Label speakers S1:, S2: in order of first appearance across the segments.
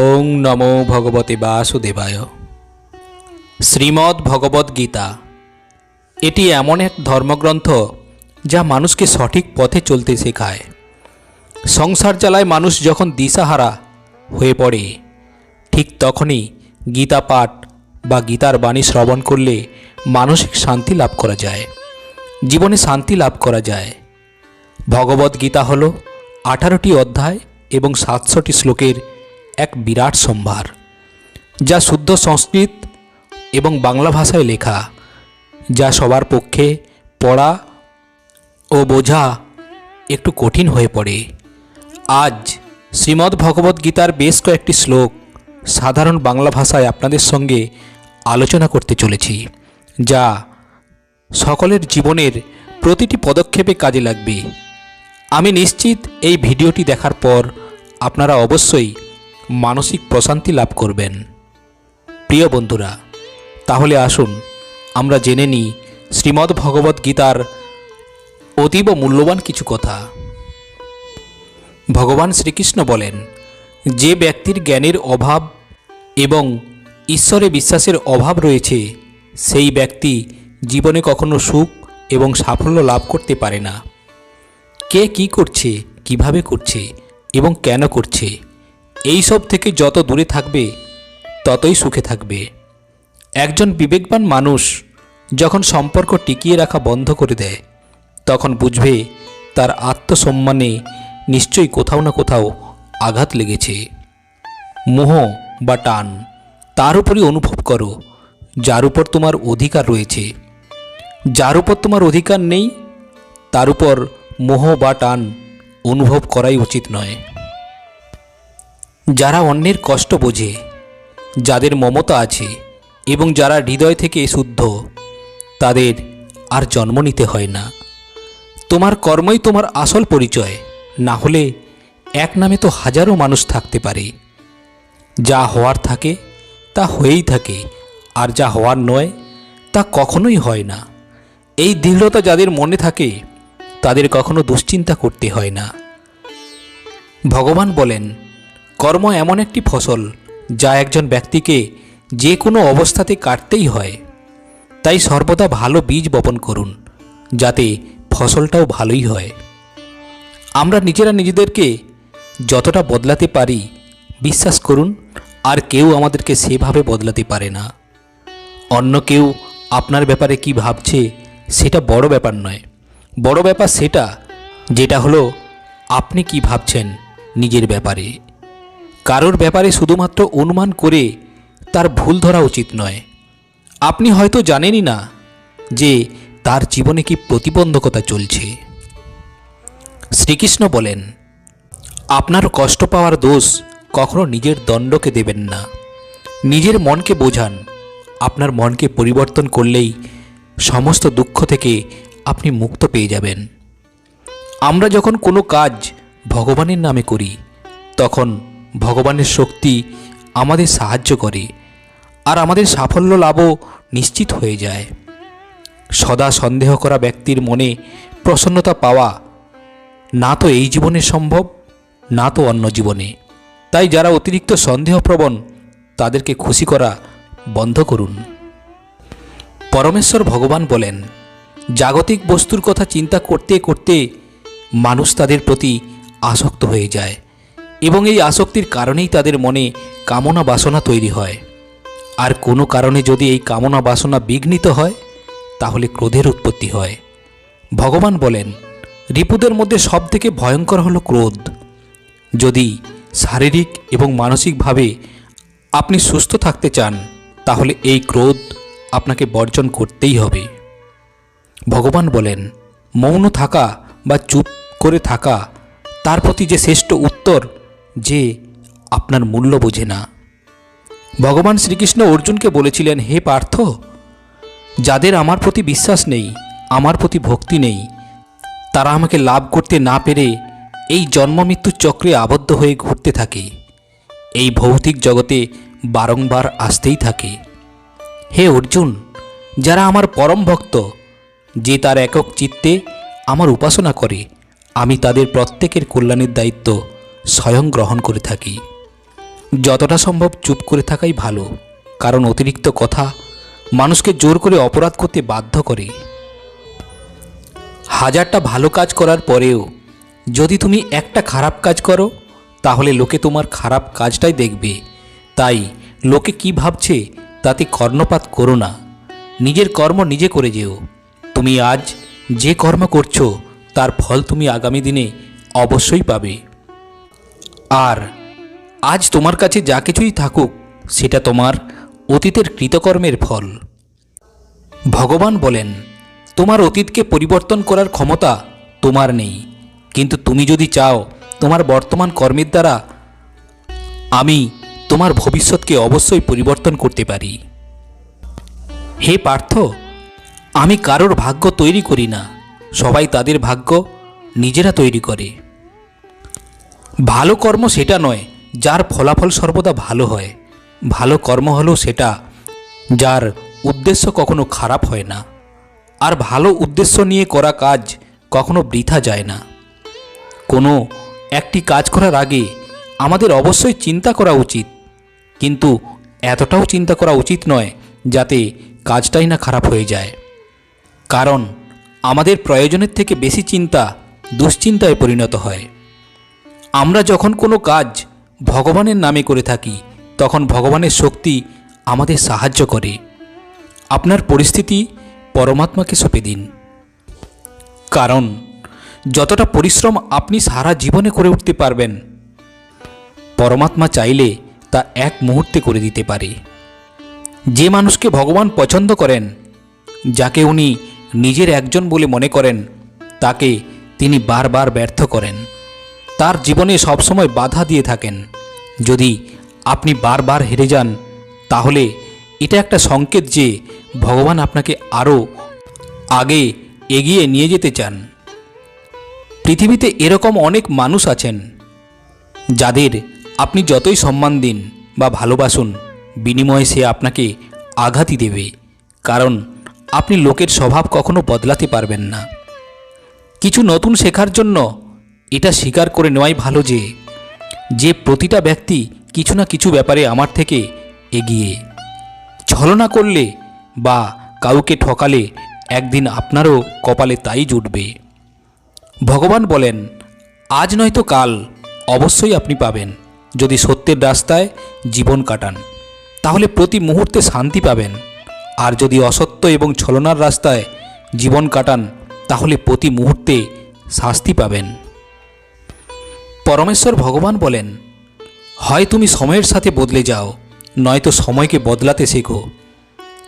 S1: ওং নমো ভগবতে বাসুদেবায়। শ্রীমদ্ ভগবদ গীতা এটি এমন এক ধর্মগ্রন্থ যা মানুষকে সঠিক পথে চলতে শেখায়। সংসার জ্বালায় মানুষ যখন দিশাহারা হয়ে পড়ে, ঠিক তখনই গীতা পাঠ বা গীতার বাণী শ্রবণ করলে মানসিক শান্তি লাভ করা যায়, জীবনে শান্তি লাভ করা যায়। ভগবদ গীতা হল আঠারোটি অধ্যায় এবং সাতশোটি শ্লোকের এক বিরাট সম্ভার, যা শুদ্ধ সংস্কৃত এবং বাংলা ভাষায় লেখা, যা সবার পক্ষে পড়া ও বোঝা একটু কঠিন হয়ে পড়ে। আজ শ্রীমদ্ ভগবদ গীতার বেশ কয়েকটি শ্লোক সাধারণ বাংলা ভাষায় আপনাদের সঙ্গে আলোচনা করতে চলেছি, যা সকলের জীবনের প্রতিটি পদক্ষেপে কাজে লাগবে। আমি নিশ্চিত এই ভিডিওটি দেখার পর আপনারা অবশ্যই মানসিক প্রশান্তি লাভ করবেন। প্রিয় বন্ধুরা, তাহলে আসুন আমরা জেনে নিই শ্রীমদ্ ভগবদ গীতার অতীব মূল্যবান কিছু কথা। ভগবান শ্রীকৃষ্ণ বলেন, যে ব্যক্তির জ্ঞানের অভাব এবং ঈশ্বরে বিশ্বাসের অভাব রয়েছে, সেই ব্যক্তি জীবনে কখনো সুখ এবং সাফল্য লাভ করতে পারে না। কে কি করছে, কীভাবে করছে এবং কেন করছে এই সব থেকে যত দূরে থাকবে, ততই সুখে থাকবে। একজন বিবেকবান মানুষ যখন সম্পর্ক টিকিয়ে রাখা বন্ধ করে দেয়, তখন বুঝবে তার আত্মসম্মানে নিশ্চয়ই কোথাও না কোথাও আঘাত লেগেছে। মোহ বা টান, তার উপরই অনুভব করো, যার উপর তোমার অধিকার রয়েছে। যার উপর তোমার অধিকার নেই, তার উপর মোহ বা টান অনুভব করাই উচিত নয়। যারা অন্যের কষ্ট বোঝে, যাদের মমতা আছে এবং যারা হৃদয় থেকে শুদ্ধ, তাদের আর জন্ম নিতে হয় না। তোমার কর্মই তোমার আসল পরিচয়, না হলে এক নামে তো হাজারো মানুষ থাকতে পারে। যা হওয়ার থাকে, তা হয়েই থাকে, আর যা হওয়ার নয়, তা কখনোই হয় না। এই দৃঢ়তা যাদের মনে থাকে, তাদের কখনো দুশ্চিন্তা করতে হয় না। ভগবান বলেন কর্ম এমন একটি ফসল যা একজন ব্যক্তিকে যে কোনো অবস্থাতে কাটতেই হয়। তাই সর্বদা ভালো বীজ বপন করুন, যাতে ফসলটাও ভালোই হয়। আমরা নিজেরা নিজেদেরকে যতটা বদলাতে পারি, বিশ্বাস করুন, আর কেউ আমাদেরকে সেভাবে বদলাতে পারে না। অন্য কেউ আপনার ব্যাপারে কি ভাবছে, সেটা বড় ব্যাপার নয়। বড় ব্যাপার সেটা, যেটা হলো, আপনি কি ভাবছেন নিজের ব্যাপারে। কারোর ব্যাপারে শুধুমাত্র অনুমান করে তার ভুল ধরা উচিত নয়। আপনি হয়তো জানেনই না যে তার জীবনে কি প্রতিবন্ধকতা চলছে। শ্রীকৃষ্ণ বলেন, আপনার কষ্ট পাওয়ার দোষ কখনো নিজের দণ্ডকে দেবেন না। নিজের মনকে বোঝান। আপনার মনকে পরিবর্তন করলেই সমস্ত দুঃখ থেকে আপনি মুক্ত পেয়ে যাবেন। আমরা যখন কোনো কাজ ভগবানের নামে করি, তখন ভগবানের শক্তি আমাদের সাহায্য করে আর আমাদের সাফল্য লাভও নিশ্চিত হয়ে যায়। সদা সন্দেহ করা ব্যক্তির মনে প্রসন্নতা পাওয়া না তো এই জীবনে সম্ভব, না তো অন্য জীবনে। তাই যারা অতিরিক্ত সন্দেহপ্রবণ, তাদেরকে খুশি করা বন্ধ করুন। পরমেশ্বর ভগবান বলেন, জাগতিক বস্তুর কথা চিন্তা করতে করতে মানুষ তাদের প্রতি আসক্ত হয়ে যায়। এবং এই আসক্তির কারণেই তাদের মনে কামনা বাসনা তৈরি হয়। আর কোনো কারণে যদি এই কামনা বাসনা বিঘ্নিত হয়, তাহলে ক্রোধের উৎপত্তি হয়। ভগবান বলেন, রিপুদের মধ্যে সবথেকে ভয়ঙ্কর হলো ক্রোধ। যদি শারীরিক এবং মানসিকভাবে আপনি সুস্থ থাকতে চান, তাহলে এই ক্রোধ আপনাকে বর্জন করতেই হবে। ভগবান বলেন, মৌন থাকা বা চুপ করে থাকা তার প্রতি যে শ্রেষ্ঠ উত্তর যে আপনার মূল্য বোঝে না। ভগবান শ্রীকৃষ্ণ অর্জুনকে বলেছিলেন, হে পার্থ, যাদের আমার প্রতি বিশ্বাস নেই, আমার প্রতি ভক্তি নেই, তারা আমাকে লাভ করতে না পেরে এই জন্ম মৃত্যুর চক্রে আবদ্ধ হয়ে ঘুরতে থাকে। এই ভৌতিক জগতে বারংবার আসতেই থাকে। হে অর্জুন, যারা আমার পরম ভক্ত, যে তার একক চিত্তে আমার উপাসনা করে, আমি তাদের প্রত্যেকের কল্যাণের দায়িত্ব স্বয়ং গ্রহণ করে থাকি। যতটা সম্ভব চুপ করে থাকাই ভালো, কারণ অতিরিক্ত কথা মানুষকে জোর করে অপরাধ করতে বাধ্য করে। হাজারটা ভালো কাজ করার পরেও যদি তুমি একটা খারাপ কাজ করো, তাহলে লোকে তোমার খারাপ কাজটাই দেখবে। তাই লোকে কি ভাবছে তাতে কর্ণপাত করো না। নিজের কর্ম নিজে করে যেও। তুমি আজ যে কর্ম করছ, তার ফল তুমি আগামী দিনে অবশ্যই পাবে। আর আজ তোমার কাছে যা কিছুই থাকুক, সেটা তোমার অতীতের কৃতকর্মের ফল। ভগবান বলেন, তোমার অতীতকে পরিবর্তন করার ক্ষমতা তোমার নেই। কিন্তু তুমি যদি চাও তোমার বর্তমান কর্মের দ্বারা, আমি তোমার ভবিষ্যৎকে অবশ্যই পরিবর্তন করতে পারি। হে পার্থ, আমি কারোর ভাগ্য তৈরি করি না। সবাই তাদের ভাগ্য নিজেরা তৈরি করে। ভালো কর্ম সেটা নয়, যার ফলাফল সর্বদা ভালো হয়। ভালো কর্ম হলো সেটা যার উদ্দেশ্য কখনো খারাপ হয় না। আর ভালো উদ্দেশ্য নিয়ে করা কাজ কখনো বৃথা যায় না। কোনো একটি কাজ করার আগে আমাদের অবশ্যই চিন্তা করা উচিত। কিন্তু এতটাও চিন্তা করা উচিত নয় যাতে কাজটাই না খারাপ হয়ে যায়। কারণ আমাদের প্রয়োজনের থেকে বেশি চিন্তা দুশ্চিন্তায় পরিণত হয়। আমরা যখন কোনো কাজ ভগবানের নামে করে থাকি, তখন ভগবানের শক্তি আমাদের সাহায্য করে। আপনার পরিস্থিতি পরমাত্মাকে সঁপে দিন। কারণ, যতটা পরিশ্রম আপনি সারা জীবনে করে উঠতে পারবেন, পরমাত্মা চাইলে তা এক মুহূর্তে করে দিতে পারে। যে মানুষকে ভগবান পছন্দ করেন, যাকে উনি নিজের একজন বলে মনে করেন, তাকে তিনি বারবার ব্যর্থ করেন। তার জীবনে সবসময় বাধা দিয়ে থাকেন। যদি আপনি বারবার হেরে যান, তাহলে এটা একটা সংকেত যে ভগবান আপনাকে আরও আগে এগিয়ে নিয়ে যেতে চান। পৃথিবীতে এরকম অনেক মানুষ আছেন, যাদের আপনি যতই সম্মান দিন বা ভালোবাসুন, বিনিময়ে সে আপনাকে আঘাতই দেবে, কারণ আপনি লোকের স্বভাব কখনো বদলাতে পারবেন না। কিছু নতুন শেখার জন্য এটা স্বীকার করে নেওয়াই ভালো যে যে প্রতিটা ব্যক্তি কিছু না কিছু ব্যাপারে আমার থেকে এগিয়ে। ছলনা করলে বা কাউকে ঠকালে একদিন আপনারও কপালে তাই জুটবে। ভগবান বলেন, আজ নয়তো কাল, অবশ্যই আপনি পাবেন। যদি সত্যের রাস্তায় জীবন কাটান, তাহলে প্রতি মুহূর্তে শান্তি পাবেন। আর যদি অসত্য এবং ছলনার রাস্তায় জীবন কাটান, তাহলে প্রতি মুহূর্তে শাস্তি পাবেন। পরমেশ্বর ভগবান বলেন, হয় তুমি সময়ের সাথে বদলে যাও, নয়তো সময়কে বদলাতে শেখো।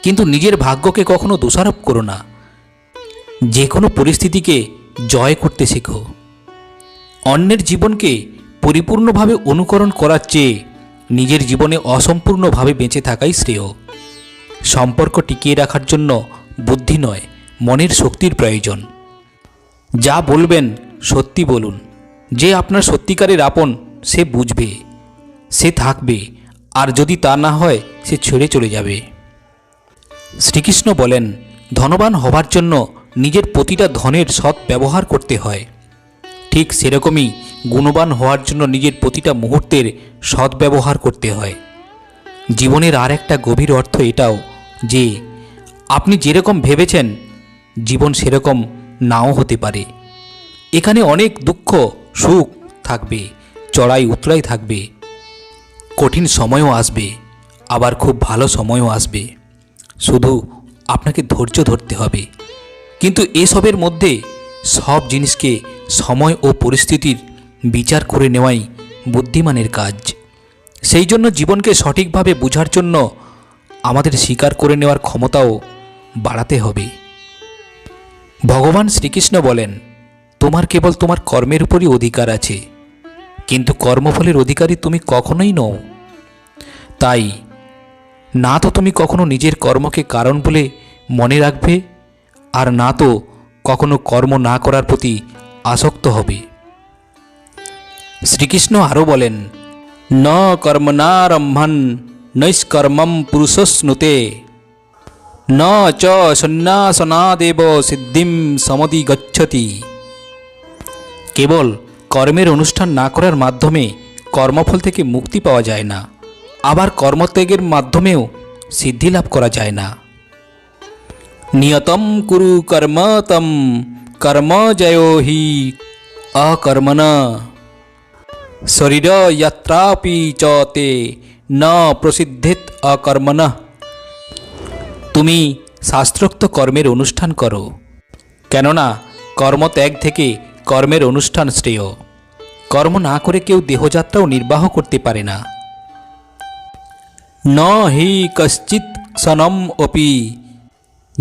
S1: কিন্তু নিজের ভাগ্যকে কখনো দোষারোপ করো না। যে কোনো পরিস্থিতিকে জয় করতে শেখো। অন্যের জীবনকে পরিপূর্ণভাবে অনুকরণ করার চেয়ে নিজের জীবনে অসম্পূর্ণভাবে বেঁচে থাকাই শ্রেয়। সম্পর্ক টিকিয়ে রাখার জন্য বুদ্ধি নয়, মনের শক্তির প্রয়োজন। যা বলবেন সত্যি বলুন। যে আপনার সত্যিকারের আপন, সে বুঝবে, সে থাকবে, আর যদি তা না হয়, সে ছেড়ে চলে যাবে। শ্রীকৃষ্ণ বলেন, ধনবান হবার জন্য নিজের প্রতিটা ধনের সৎ ব্যবহার করতে হয়। ঠিক সেরকমই গুণবান হওয়ার জন্য নিজের প্রতিটা মুহূর্তের সৎ ব্যবহার করতে হয়। জীবনের আর একটা গভীর অর্থ এটাও যে, আপনি যেরকম ভেবেছেন, জীবন সেরকম নাও হতে পারে। এখানে অনেক দুঃখ সুখ থাকবে, চড়াই উতরাই থাকবে, কঠিন সময়ও আসবে, আবার খুব ভালো সময়ও আসবে। শুধু আপনাকে ধৈর্য ধরতে হবে। কিন্তু এসবের মধ্যে সব জিনিসকে সময় ও পরিস্থিতির বিচার করে নেওয়াই বুদ্ধিমানের কাজ। সেই জন্য জীবনকে সঠিকভাবে বোঝার জন্য আমাদের স্বীকার করে নেওয়ার ক্ষমতাও বাড়াতে হবে। ভগবান শ্রীকৃষ্ণ বলেন তোমার কেবল তোমার কর্মের উপরই অধিকার আছে। কিন্তু কর্মফলের অধিকারী তুমি কখনোই নও। তাই, না তো তুমি কখনো নিজের কর্মকে কারণ বলে মনে রাখবে, আর না তো কখনো কর্ম না করার প্রতি আসক্ত হবে। শ্রীকৃষ্ণ আরও বলেন, ন কর্ম না কর্মনারম্ভন নৈষ্কর্মম পুরুষস্নুতে। ন চ সন্ন্যাসনাদেব সিদ্ধিম সমদি গচ্ছতি কেবল কর্মের অনুষ্ঠান না করার মাধ্যমে কর্মফল থেকে মুক্তি পাওয়া যায় না, আবার কর্মত্যাগের মাধ্যমেও সিদ্ধি লাভ করা যায় না। নিয়তম কুরু কর্ম তম কর্ম জয় হি অকর্মণ শরীর ইয়াত্রাপি চ তে ন প্রসিদ্ধিত অকর্মণ তুমি শাস্ত্রোক্ত কর্মের অনুষ্ঠান করো, কেননা কর্মত্যাগ থেকে কর্মের অনুষ্ঠান শ্রেয়। কর্ম না করে কেউ দেহযাত্রাও নির্বাহ করতে পারে না। ন হি কশ্চিৎ সনম অপি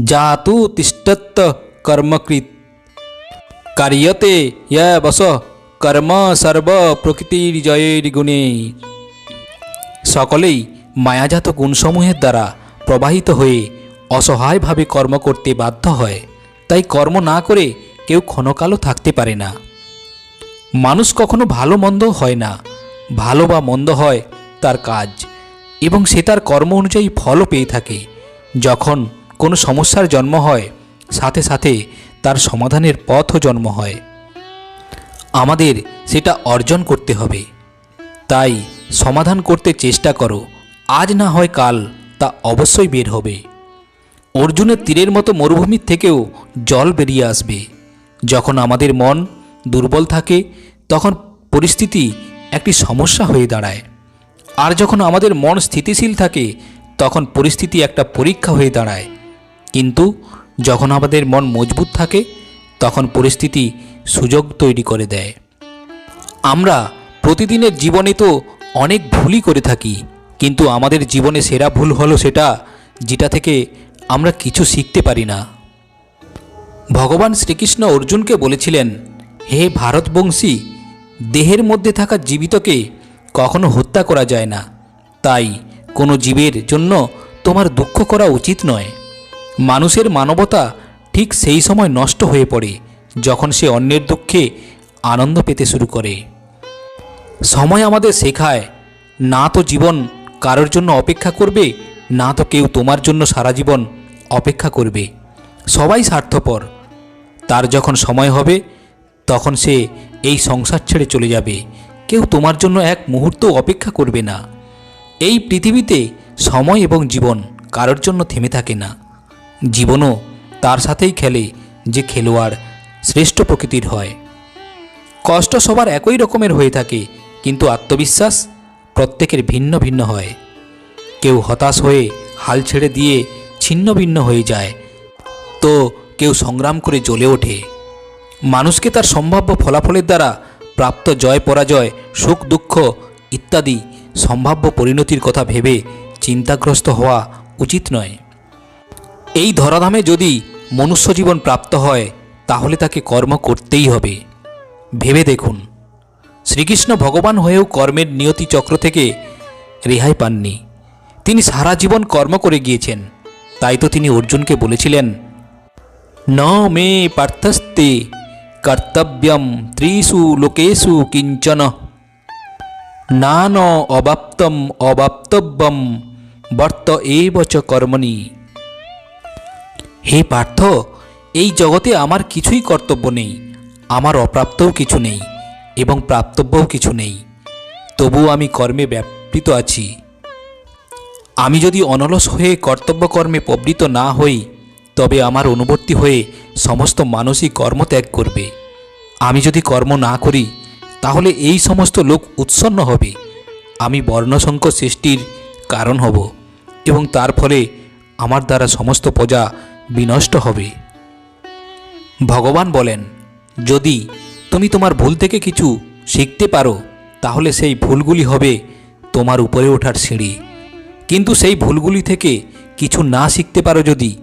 S1: জাতু তিষ্ঠত্ত কর্মকৃত কার্যতে বস কর্ম সর্ব প্রকৃতির জয়ের গুণে। সকলেই মায়াজাত গুণসমূহের দ্বারা প্রবাহিত হয়ে অসহায়ভাবে কর্ম করতে বাধ্য হয়। তাই কর্ম না করে কেউ ক্ষণকালও থাকতে পারে না। মানুষ কখনো ভালো মন্দ হয় না। ভালো বা মন্দ হয় তার কাজ, এবং সে তার কর্ম অনুযায়ী ফলও পেয়ে থাকে। যখন কোনো সমস্যার জন্ম হয়, সাথে সাথে তার সমাধানের পথও জন্ম হয়। আমাদের সেটা অর্জন করতে হবে। তাই সমাধান করতে চেষ্টা করো। আজ না হয় কাল তা অবশ্যই বের হবে। অর্জুনের তীরের মতো মরুভূমির থেকেও জল বেরিয়ে আসবে। যখন আমাদের মন দুর্বল থাকে, তখন পরিস্থিতি একটি সমস্যা হয়ে দাঁড়ায়। আর যখন আমাদের মন স্থিতিশীল থাকে, তখন পরিস্থিতি একটা পরীক্ষা হয়ে দাঁড়ায়। কিন্তু যখন আমাদের মন মজবুত থাকে, তখন পরিস্থিতি সুযোগ তৈরি করে দেয়। আমরা প্রতিদিনের জীবনে তো অনেক ভুলই করে থাকি, কিন্তু আমাদের জীবনে সেরা ভুল হলো সেটা, যেটা থেকে আমরা কিছু শিখতে পারি না। ভগবান শ্রীকৃষ্ণ অর্জুনকে বলেছিলেন, হে ভারতবংশী, দেহের মধ্যে থাকা জীবিতকে কখনো হত্যা করা যায় না। তাই কোনো জীবের জন্য তোমার দুঃখ করা উচিত নয়। মানুষের মানবতা ঠিক সেই সময় নষ্ট হয়ে পড়ে, যখন সে অন্যের দুঃখে আনন্দ পেতে শুরু করে। সময় আমাদের শেখায়, না তো জীবন কারোর জন্য অপেক্ষা করবে, না তো কেউ তোমার জন্য সারা জীবন অপেক্ষা করবে। সবাই স্বার্থপর। তার যখন সময় হবে, তখন সে এই সংসার ছেড়ে চলে যাবে। কেউ তোমার জন্য এক মুহূর্ত অপেক্ষা করবে না। এই পৃথিবীতে সময় এবং জীবন কারোর জন্য থেমে থাকে না। জীবনও তার সাথেই খেলে যে খেলোয়াড় শ্রেষ্ঠ প্রকৃতির হয়। কষ্ট সবার একই রকমের হয়ে থাকে, কিন্তু আত্মবিশ্বাস প্রত্যেকের ভিন্ন ভিন্ন হয়। কেউ হতাশ হয়ে হাল ছেড়ে দিয়ে ছিন্ন ভিন্ন হয়ে যায়। তো কেউ সংগ্রাম করে জ্বলে ওঠে। মানুষকে তার সম্ভাব্য ফলাফলের দ্বারা প্রাপ্ত জয়, পরাজয়, সুখ, দুঃখ ইত্যাদি সম্ভাব্য পরিণতির কথা ভেবে চিন্তাগ্রস্ত হওয়া উচিত নয়। এই ধরাধামে যদি মনুষ্য জীবন প্রাপ্ত হয়, তাহলে তাকে কর্ম করতেই হবে। ভেবে দেখুন, শ্রীকৃষ্ণ ভগবান হয়েও কর্মের নিয়তি চক্র থেকে রেহাই পাননি। তিনি সারা জীবন কর্ম করে গিয়েছেন। তাই তো তিনি অর্জুনকে বলেছিলেন ন মে পার্থস্তে কর্তব্যম ত্রিষু লোকেষু কিঞ্চন না ন অবাপ্তম অবাপ্তব্যম বর্ত এব চ কর্মণি হে পার্থ এই জগতে আমার কিছুই কর্তব্য নেই, আমার অপ্রাপ্তও কিছু নেই এবং প্রাপ্তব্যও কিছু নেই। তবুও আমি কর্মে ব্যাপৃত আছি। আমি যদি অনলস হয়ে কর্তব্য কর্মে প্রবৃত না হই তবে আমার অনুবর্তী হয়ে সমস্ত মানুষই কর্ম ত্যাগ করবে। আমি যদি কর্ম না করি, তাহলে এই সমস্ত লোক উৎসন্ন হবে। আমি বর্ণসংখ্য সৃষ্টির কারণ হব এবং তার ফলে আমার দ্বারা সমস্ত প্রজা বিনষ্ট হবে। ভগবান বলেন, যদি তুমি তোমার ভুল থেকে কিছু শিখতে পারো, তাহলে সেই ভুলগুলি হবে তোমার উপরে ওঠার সিঁড়ি। কিন্তু সেই ভুলগুলি থেকে কিছু না শিখতে পারো যদি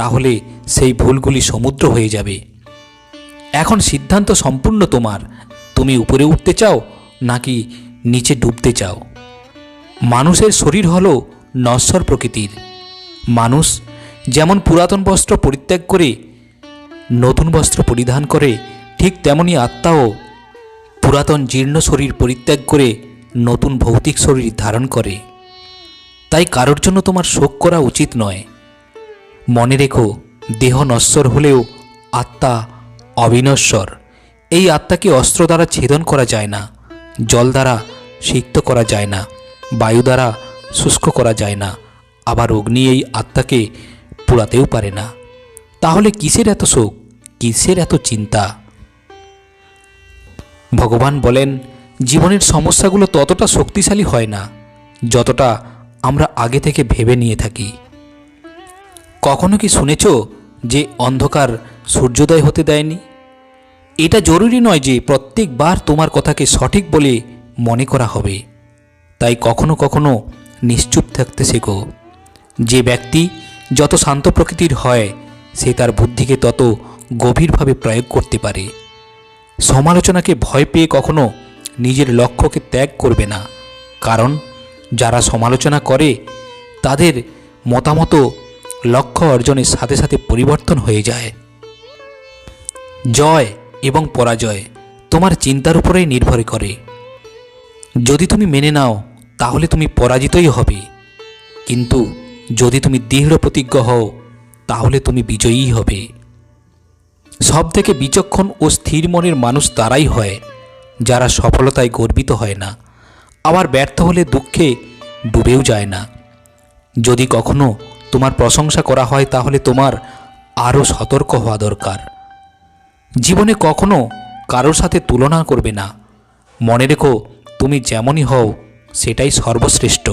S1: তাহলে সেই ভুলগুলি সমুদ্র হয়ে যাবে। এখন সিদ্ধান্ত সম্পূর্ণ তোমার। তুমি উপরে উঠতে চাও, নাকি নিচে ডুবতে চাও? মানুষের শরীর হল নশ্বর প্রকৃতির। মানুষ যেমন পুরাতন বস্ত্র পরিত্যাগ করে, নতুন বস্ত্র পরিধান করে, ঠিক তেমনি আত্মাও পুরাতন জীর্ণ শরীর পরিত্যাগ করে, নতুন ভৌতিক শরীর ধারণ করে। তাই কারোর জন্য তোমার শোক করা উচিত নয়। মনে রেখো, দেহ নশ্বর হলেও আত্মা অবিনশ্বর। এই আত্মাকে অস্ত্র দ্বারা ছেদন করা যায় না, জল দ্বারা সিক্ত করা যায় না, বায়ু দ্বারা শুষ্ক করা যায় না, আবার অগ্নি এই আত্মাকে পোড়াতেও পারে না। তাহলে কিসের এত শোক, কিসের এত চিন্তা? ভগবান বলেন, জীবনের সমস্যাগুলো ততটা শক্তিশালী হয় না, যতটা আমরা আগে থেকে ভেবে নিয়ে থাকি। কখনো কি শুনেছ যে অন্ধকার সূর্যোদয় হতে দেয়নি? এটা জরুরি নয় যে প্রত্যেকবার তোমার কথাকে সঠিক বলে মনে করা হবে। তাই কখনো কখনো নিশ্চুপ থাকতে শেখো। যে ব্যক্তি যত শান্ত প্রকৃতির হয়, সে তার বুদ্ধিকে তত গভীরভাবে প্রয়োগ করতে পারে। সমালোচনাকে ভয় পেয়ে কখনো নিজের লক্ষ্যকে ত্যাগ করবে না। কারণ যারা সমালোচনা করে, তাদের মতামত লক্ষ্য অর্জনের সাথে সাথে পরিবর্তন হয়ে যায়। জয় এবং পরাজয় তোমার চিন্তার উপরেই নির্ভর করে। যদি তুমি মেনে নাও, তাহলে তুমি পরাজিতই হবে। কিন্তু যদি তুমি দৃঢ় প্রতিজ্ঞ হও, তাহলে তুমি বিজয়ী হবে। সব থেকে বিচক্ষণ ও স্থির মনের মানুষ তারাই হয়, যারা সফলতায় গর্বিত হয় না, আবার ব্যর্থ হলে দুঃখে ডুবেও যায় না। যদি কখনো তোমার প্রশংসা করা হয় তাহলে তোমার আরও সতর্ক হওয়া দরকার। জীবনে কখনো কারোর সাথে তুলনা করবে না। মনে রেখো, তুমি যেমনই হও, সেটাই সর্বশ্রেষ্ঠ।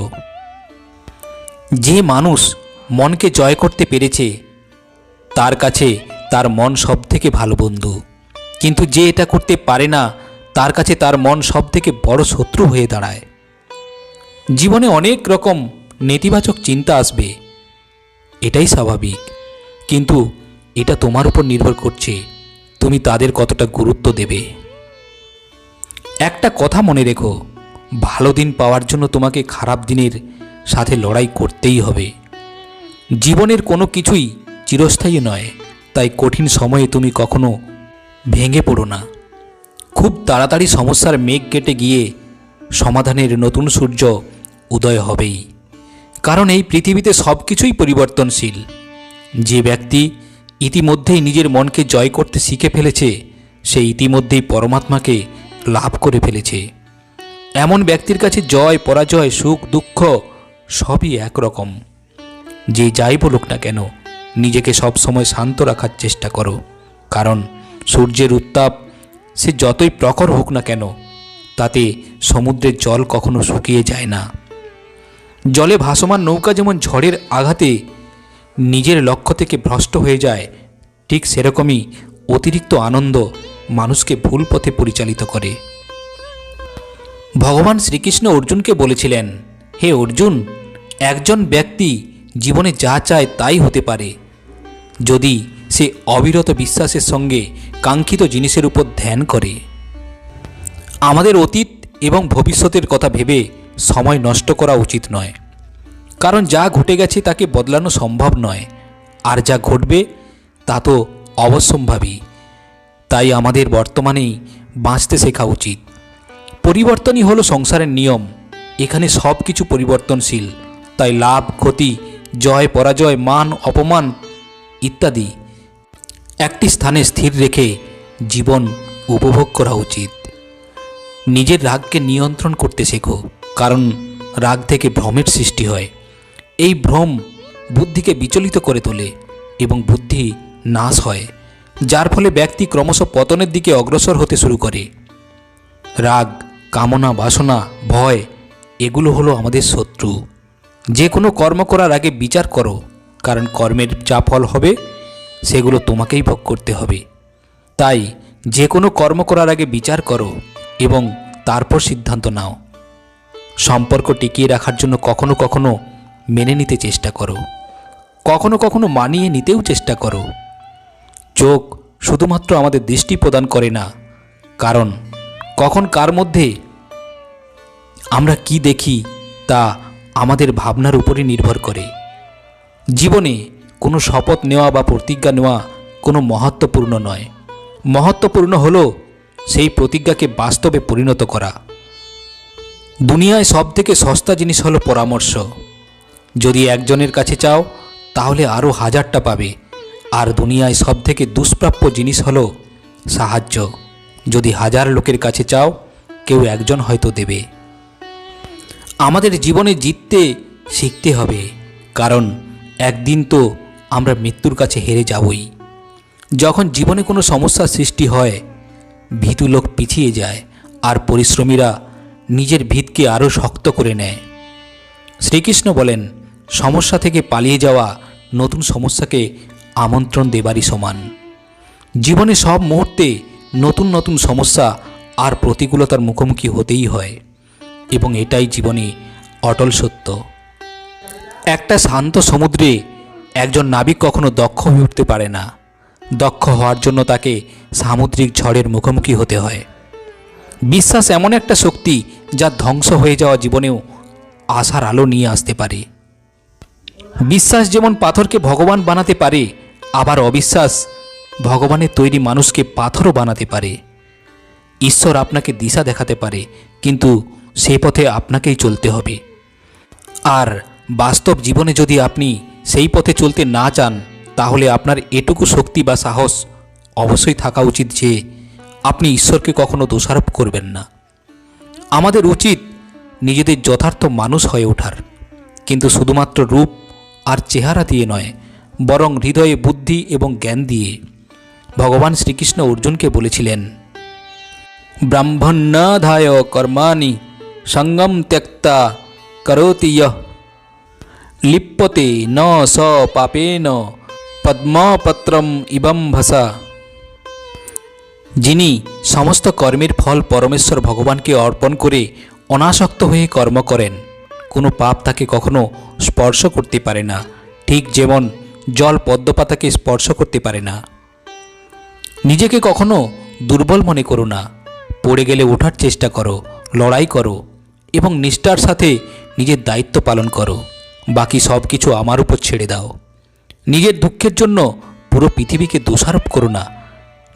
S1: যে মানুষ মনকে জয় করতে পেরেছে, তার কাছে তার মন সব থেকে ভালো বন্ধু। কিন্তু যে এটা করতে পারে না, তার কাছে তার মন সব থেকে বড় শত্রু হয়ে দাঁড়ায়। জীবনে অনেক রকম নেতিবাচক চিন্তা আসবে। এটাই স্বাভাবিক। কিন্তু এটা তোমার উপর নির্ভর করছে, তুমি তাদের কতটা গুরুত্ব দেবে। একটা কথা মনে রেখো, ভালো দিন পাওয়ার জন্য তোমাকে খারাপ দিনের সাথে লড়াই করতেই হবে। জীবনের কোনো কিছুই চিরস্থায়ী নয়, তাই কঠিন সময়ে তুমি কখনো ভেঙে পড়ো না। খুব তাড়াতাড়ি সমস্যার মেঘ কেটে গিয়ে সমাধানের নতুন সূর্য উদয় হবেই। কারণ এই পৃথিবীতে সব কিছুই পরিবর্তনশীল। যে ব্যক্তি ইতিমধ্যেই নিজের মনকে জয় করতে শিখে ফেলেছে, সে ইতিমধ্যেই পরমাত্মাকে লাভ করে ফেলেছে। এমন ব্যক্তির কাছে জয়, পরাজয়, সুখ, দুঃখ সবই একরকম। যে যাই বলুক না কেন, নিজেকে সব সময় শান্ত রাখার চেষ্টা করো। কারণ সূর্যের উত্তাপ, সে যতই প্রখর হোক না কেন, তাতে সমুদ্রের জল কখনো শুকিয়ে যায় না। জলে ভাসমান নৌকা যেমন ঝড়ের আঘাতে নিজের লক্ষ্য থেকে ভ্রষ্ট হয়ে যায়, ঠিক সেরকমই অতিরিক্ত আনন্দ মানুষকে ভুল পথে পরিচালিত করে। ভগবান শ্রীকৃষ্ণ অর্জুনকে বলেছিলেন, হে অর্জুন, একজন ব্যক্তি জীবনে যা চায় তাই হতে পারে। যদি সে অবিরত বিশ্বাসের সঙ্গে কাঙ্ক্ষিত জিনিসের উপর ধ্যান করে। আমাদের অতীত এবং ভবিষ্যতের কথা ভেবে সময় নষ্ট করা উচিত নয়। কারণ যা ঘটে গেছে তাকে বদলানো সম্ভব নয়। আর যা ঘটবে, তা তো অবশ্যম্ভাবী। তাই আমাদের বর্তমানেই বাঁচতে শেখা উচিত। পরিবর্তনই হলো সংসারের নিয়ম। এখানে সব কিছু পরিবর্তনশীল। তাই লাভ, ক্ষতি, জয়, পরাজয়, মান, অপমান ইত্যাদি একটি স্থানে স্থির রেখে জীবন উপভোগ করা উচিত। নিজের রাগকে নিয়ন্ত্রণ করতে শেখো। কারণ রাগ থেকে ভ্রমের সৃষ্টি হয়। এই ভ্রম বুদ্ধিকে বিচলিত করে তোলে এবং বুদ্ধি নাশ হয়, যার ফলে ব্যক্তি ক্রমশ পতনের দিকে অগ্রসর হতে শুরু করে। রাগ, কামনা, বাসনা, ভয়, এগুলো হলো আমাদের শত্রু। যে কোনো কর্ম করার আগে বিচার করো, কারণ কর্মের যা ফল হবে, সেগুলো তোমাকেই ভোগ করতে হবে। তাই যে কোনো কর্ম করার আগে বিচার করো এবং তারপর সিদ্ধান্ত নাও। সম্পর্ক টিকিয়ে রাখার জন্য কখনো কখনো মেনে নিতে চেষ্টা করো। কখনো কখনো মানিয়ে নিতেও চেষ্টা করো। চোখ শুধুমাত্র আমাদের দৃষ্টি প্রদান করে না, কারণ কখন কার মধ্যে আমরা কি দেখি তা আমাদের ভাবনার উপরই নির্ভর করে। জীবনে কোনো শপথ নেওয়া বা প্রতিজ্ঞা নেওয়া কোনো মহত্বপূর্ণ নয়। মহত্বপূর্ণ হলো সেই প্রতিজ্ঞাকে বাস্তবে পরিণত করা। দুনিয়ায় সব থেকে সস্তা জিনিস হলো পরামর্শ। যদি একজনের কাছে চাও, তাহলে আরও হাজারটা পাবে। আর দুনিয়ায় সব থেকে দুষ্প্রাপ্য জিনিস হলো সাহায্য। যদি হাজার লোকের কাছে চাও, কেউ একজন হয়তো দেবে। আমাদের জীবনে জিততে শিখতে হবে, কারণ একদিন তো আমরা মৃত্যুর কাছে হেরে যাবই। যখন জীবনে কোনো সমস্যার সৃষ্টি হয়, ভীতু লোক পিছিয়ে যায়, আর পরিশ্রমীরা নিজের ভিতকে আরও শক্ত করে নেয়। শ্রীকৃষ্ণ বলেন, সমস্যা থেকে পালিয়ে যাওয়া নতুন সমস্যাকে আমন্ত্রণ দেবারই সমান। জীবনে সব মুহূর্তে নতুন নতুন সমস্যা আর প্রতিকূলতার মুখোমুখি হতেই হয়, এবং এটাই জীবনে অটল সত্য। একটা শান্ত সমুদ্রে একজন নাবিক কখনো দক্ষ হয়ে উঠতে পারে না। দক্ষ হওয়ার জন্য তাকে সামুদ্রিক ঝড়ের মুখোমুখি হতে হয়। বিশ্বাস এমন একটা শক্তি যা ধ্বংস হয়ে যাওয়া জীবনেও আশার আলো নিয়ে আসতে পারে। বিশ্বাস যেমন পাথরকে ভগবান বানাতে পারে, আবার অবিশ্বাস ভগবানের তৈরি মানুষকে পাথরও বানাতে পারে। ঈশ্বর আপনাকে দিশা দেখাতে পারে, কিন্তু সে পথে আপনাকেই চলতে হবে। আর বাস্তব জীবনে যদি আপনি সেই পথে চলতে না চান, তাহলে আপনার এটুকু শক্তি বা সাহস অবশ্যই থাকা উচিত যে আপনি ঈশ্বরকে কখনো দোষারোপ করবেন না। আমাদের উচিত নিজেদের যথার্থ মানুষ হয়ে ওঠার। কিন্তু শুধুমাত্র রূপ আর চেহারা দিয়ে নয়, বরং হৃদয়ে বুদ্ধি এবং জ্ঞান দিয়ে। ভগবান শ্রীকৃষ্ণ অর্জুনকে বলেছিলেন, ব্রাহ্মণ্যাধায় কর্মাণি সঙ্গম ত্যক্তা করোতি লিপ্যতে ন স পাপেন পদ্মপত্রম ইবম ভাসা যিনি সমস্ত কর্মের ফল পরমেশ্বর ভগবানকে অর্পণ করে অনাসক্ত হয়ে কর্ম করেন। কোনো পাপ তাকে কখনো স্পর্শ করতে পারে না। ঠিক যেমন জল পদ্মপাতাকে স্পর্শ করতে পারে না। নিজেকে কখনো দুর্বল মনে করো না। পড়ে গেলে ওঠার চেষ্টা করো, লড়াই করো এবং নিষ্ঠার সাথে নিজের দায়িত্ব পালন করো। বাকি সব কিছু আমার উপর ছেড়ে দাও। নিজের দুঃখের জন্য পুরো পৃথিবীকে দোষারোপ করো না।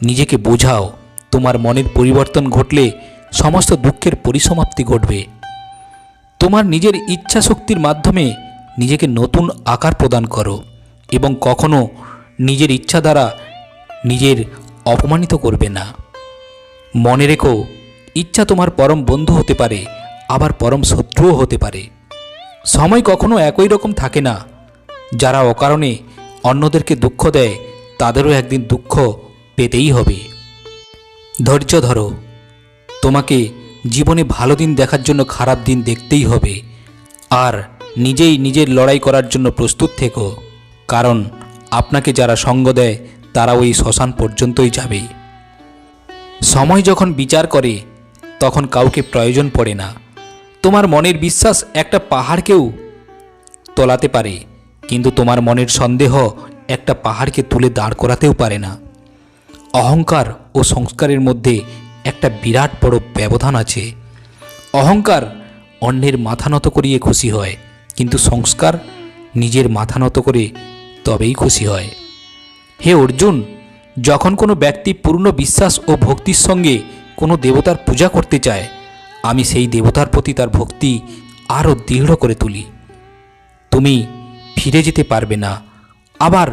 S1: নিজেকে বোঝাও, তোমার মনের পরিবর্তন ঘটলে সমস্ত দুঃখের পরিসমাপ্তি ঘটবে। তোমার নিজের ইচ্ছা শক্তির মাধ্যমে নিজেকে নতুন আকার প্রদান করো এবং কখনো নিজের ইচ্ছা দ্বারা নিজের অপমানিত করবে না। মনে রেখো, ইচ্ছা তোমার পরম বন্ধু হতে পারে, আবার পরম শত্রুও হতে পারে। সময় কখনো একই রকম থাকে না। যারা অকারণে অন্যদেরকে দুঃখ দেয়, তাদেরও একদিন দুঃখ পেতেই হবে। ধৈর্য ধরো। তোমাকে জীবনে ভালো দিন দেখার জন্য খারাপ দিন দেখতেই হবে। আর নিজেই নিজের লড়াই করার জন্য প্রস্তুত থেকো। কারণ আপনাকে যারা সঙ্গ দেয়, তারা ওই শ্মশান পর্যন্তই যাবে। সময় যখন বিচার করে, তখন কাউকে প্রয়োজন পড়ে না। তোমার মনের বিশ্বাস একটা পাহাড়কেও তোলাতে পারে, কিন্তু তোমার মনের সন্দেহ একটা পাহাড়কে তুলে দাঁড় করাতেও পারে না। অহংকার ও সংস্কারের মধ্যে একটা বিরাট বড় ব্যবধান আছে। অহংকার অন্যের মাথা নত করিয়ে খুশি হয়, কিন্তু সংস্কার নিজের মাথা নত করে তবেই খুশি হয়। হে অর্জুন, যখন কোনো ব্যক্তি পূর্ণ বিশ্বাস ও ভক্তির সঙ্গে কোনো দেবতার পূজা করতে চায়, আমি সেই দেবতার প্রতি তার ভক্তি আরও দৃঢ় করে তুলি। তুমি ফিরে যেতে পারবে না, আবার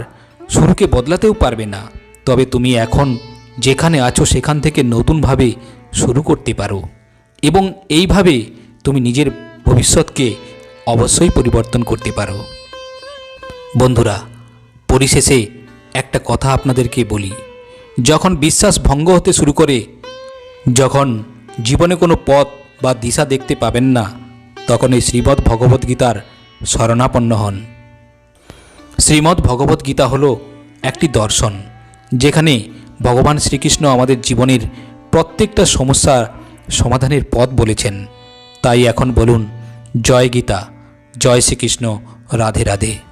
S1: শুরুকে বদলাতেও পারবে না। তবে তুমি এখন যেখানে আছো সেখান থেকে নতুনভাবে শুরু করতে পারো। এবং এইভাবে তুমি নিজের ভবিষ্যৎকে অবশ্যই পরিবর্তন করতে পারো। বন্ধুরা, পরিশেষে একটা কথা আপনাদেরকে বলি। যখন বিশ্বাস ভঙ্গ হতে শুরু করে, যখন জীবনে কোনো পথ বা দিশা দেখতে পাবেন না, তখন এই শ্রীমদ্ ভগবদ্গীতার শরণাপন্ন হন। শ্রীমদ্ ভগবদ্গীতা হল একটি দর্শন। যেখানে ভগবান শ্রীকৃষ্ণ আমাদের জীবনের প্রত্যেকটা সমস্যার সমাধানের পথ বলেছেন। তাই এখন বলুন, জয় গীতা, জয় শ্রীকৃষ্ণ, রাধে রাধে।